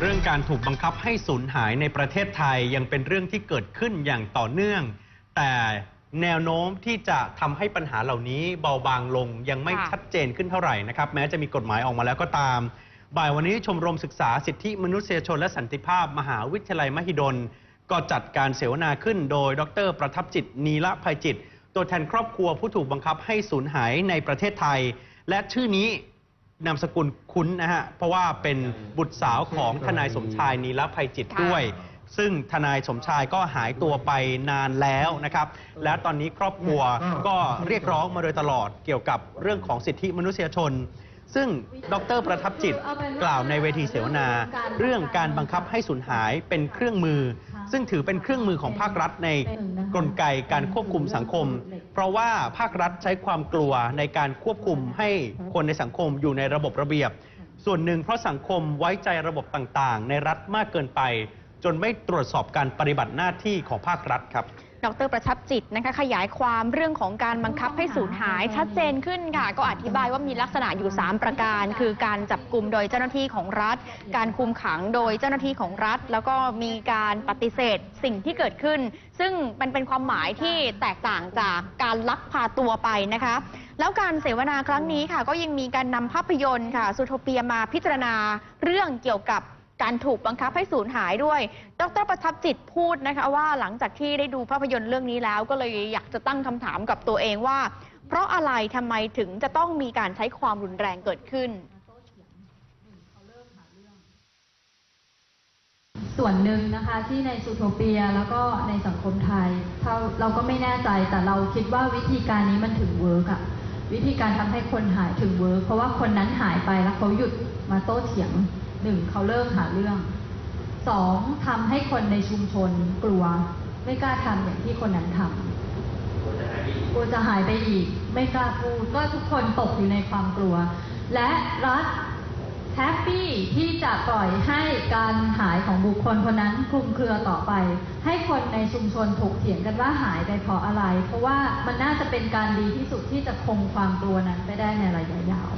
เรื่องการถูกบังคับให้สูญหายในประเทศไทยยังเป็นเรื่องที่เกิดขึ้นอย่างต่อเนื่อง แต่แนวโน้มที่จะทำให้ปัญหาเหล่านี้เบาบางลงยังไม่ชัดเจนขึ้นเท่าไหร่นะครับแม้จะมีกฎหมายออกมาแล้วก็ตาม บ่ายวันนี้ชมรมศึกษาสิทธิมนุษยชนและสันติภาพ มหาวิทยาลัยมหิดล ก็จัดการเสวนาขึ้นโดยดร ประทับจิตนีละภัยจิต ตัวแทนครอบครัวผู้ถูกบังคับให้สูญหายในประเทศไทย และชื่อนี้ นามสกุลคุ้นนะฮะ เพราะว่าเป็นบุตรสาวของทนายสมชายนีละภัยจิตด้วย ซึ่งทนายสมชายก็หายตัวไปนานแล้วนะครับ และตอนนี้ครอบครัวก็เรียกร้องมาโดยตลอดเกี่ยวกับเรื่องของสิทธิมนุษยชน ซึ่งดรประทับจิตกล่าวในเวทีเสวนา เรื่องการบังคับให้สูญหายเป็นเครื่องมือ ซึ่งถือเป็นเครื่องมือของภาครัฐในกลไกการควบคุมสังคม เพราะว่าภาครัฐใช้ความกลัวในการควบคุมให้คนในสังคมอยู่ในระบบระเบียบ ส่วนหนึ่งเพราะสังคมไว้ใจระบบต่างๆ ในรัฐมากเกินไป จนไม่ตรวจสอบการปฏิบัติหน้าที่ของภาครัฐครับ ดรประทับจิตนะคะขยายความเรื่องของการบังคับให้สูญหายชัดเจนขึ้นค่ะ ก็อธิบายว่ามีลักษณะอยู่ 3 ประการ คือการจับกลุ่มโดยเจ้าหน้าที่ของรัฐ การคุมขังโดยเจ้าหน้าที่ของรัฐ แล้วก็มีการปฏิเสธสิ่งที่เกิดขึ้น ซึ่งมันเป็นความหมายที่แตกต่างจากการลักพาตัวไปนะคะ แล้วการเสวนาครั้งนี้ค่ะ ก็ยังมีการนำภาพยนตร์ค่ะซูโทเปียมาพิจารณาเรื่องเกี่ยวกับ การถูกบังคับให้สูญหายด้วย ดรประทับจิตพูดนะคะว่าหลังจากที่ได้ดูภาพยนตร์เรื่องนี้แล้ว ก็เลยอยากจะตั้งคำถามกับตัวเองว่า เพราะอะไรทำไมถึงจะต้องมีการใช้ความรุนแรงเกิดขึ้น ส่วนหนึ่งนะคะที่ในซูโทเปียแล้วก็ในสังคมไทยเราเราก็ไม่แน่ใจแต่เราคิดว่าวิธีการนี้มันถึงเวิร์กอะ วิธีการทำให้คนหายถึงเวิร์กเพราะว่าคนนั้นหายไปแล้วเขาหยุดมาโต้เถียงหนึ่งเขาเลิกหาเรื่องสองทำให้คนในชุมชนกลัว ไม่กล้าทำอย่างที่คนนั้นทำกลัวจะหายไปอีก ไม่กล้าพูดก็ทุกคนตกอยู่ในความกลัว และรัฐแฮปปี้ ที่จะปล่อยให้การหายของบุคคลคนนั้นคลุมเครือต่อไป ให้คนในชุมชนถกเถียงกันว่าหายไปเพราะอะไร เพราะว่ามันน่าจะเป็นการดีที่สุดที่จะคงความกลัวนั้นไปได้ในระยะยาว